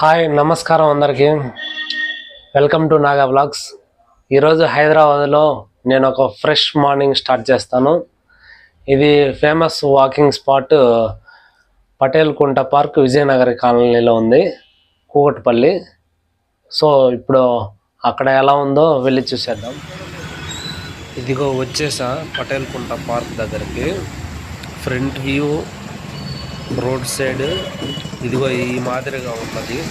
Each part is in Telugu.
హాయ్ నమస్కారం అందరికీ. వెల్కమ్ టు నాగా బ్లాగ్స్ ఈరోజు హైదరాబాద్లో నేను ఒక ఫ్రెష్ మార్నింగ్ స్టార్ట్ చేస్తాను. ఇది famous walking spot Patel Kunta park Vijayanagar కాలనీలో ఉంది కూకట్పల్లి. సో ఇప్పుడు అక్కడ ఎలా ఉందో వెళ్ళి చూసేద్దాం. ఇదిగో వచ్చేసా పటేల్ కుంట పార్క్ దగ్గరికి. ఫ్రంట్ వ్యూ రోడ్ సైడ్ ఇదిగో ఈ మాదిరిగా ఉన్నది.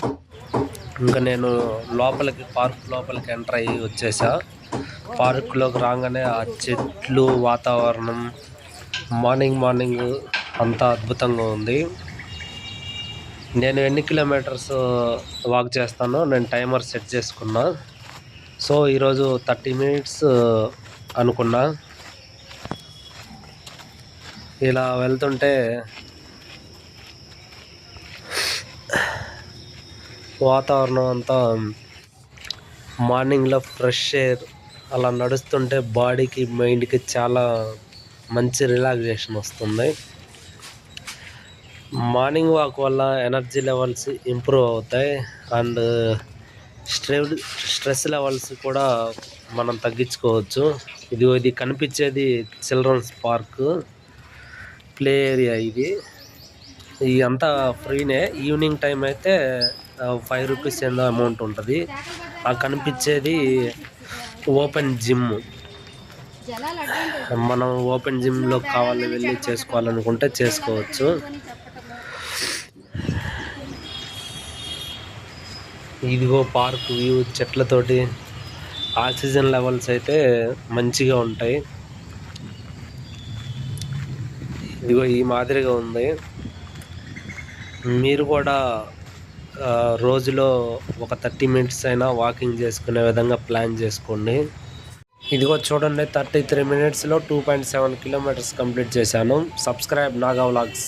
ఇంకా నేను లోపలికి పార్క్ లోపలికి ఎంటర్ అయ్యి వచ్చేసా. పార్క్లోకి రాగానే ఆ చెట్లు వాతావరణం మార్నింగ్ మార్నింగ్ అంతా అద్భుతంగా ఉంది. నేను ఎన్ని కిలోమీటర్స్ వాక్ చేస్తానో నేను టైమర్ సెట్ చేసుకున్నా. సో ఈరోజు థర్టీ మినిట్స్ అనుకున్నా. ఇలా వెళ్తుంటే వాతావరణం అంతా మార్నింగ్లో ఫ్రెష్ ఎయిర్ అలా నడుస్తుంటే బాడీకి మైండ్కి చాలా మంచి రిలాక్సేషన్ వస్తుంది. మార్నింగ్ వాక్ వల్ల ఎనర్జీ లెవెల్స్ ఇంప్రూవ్ అవుతాయి. అండ్ స్ట్రె స్ట్రెస్ లెవెల్స్ కూడా మనం తగ్గించుకోవచ్చు. ఇది ఇది కనిపించేది చిల్డ్రన్స్ పార్క్ ప్లే ఏరియా ఇది. ఇది అంతా ఫ్రీనే. ఈవినింగ్ టైం అయితే ఫైవ్ రూపీస్ ఏందో అమౌంట్ ఉంటుంది. ఆ కనిపించేది ఓపెన్ జిమ్. మనం ఓపెన్ జిమ్లో కావాలి వెళ్ళి చేసుకోవాలనుకుంటే చేసుకోవచ్చు. ఇదిగో పార్క్ వ్యూ చెట్లతోటి ఆక్సిజన్ లెవెల్స్ అయితే మంచిగా ఉంటాయి. ఇదిగో ఈ మాదిరిగా ఉంది. మీరు కూడా రోజులో ఒక థర్టీ మినిట్స్ అయినా వాకింగ్ చేసుకునే విధంగా ప్లాన్ చేసుకోండి. ఇదిగో చూడండి థర్టీ త్రీ మినిట్స్లో two point seven kilometres complete చేశాను. Subscribe Naga vlogs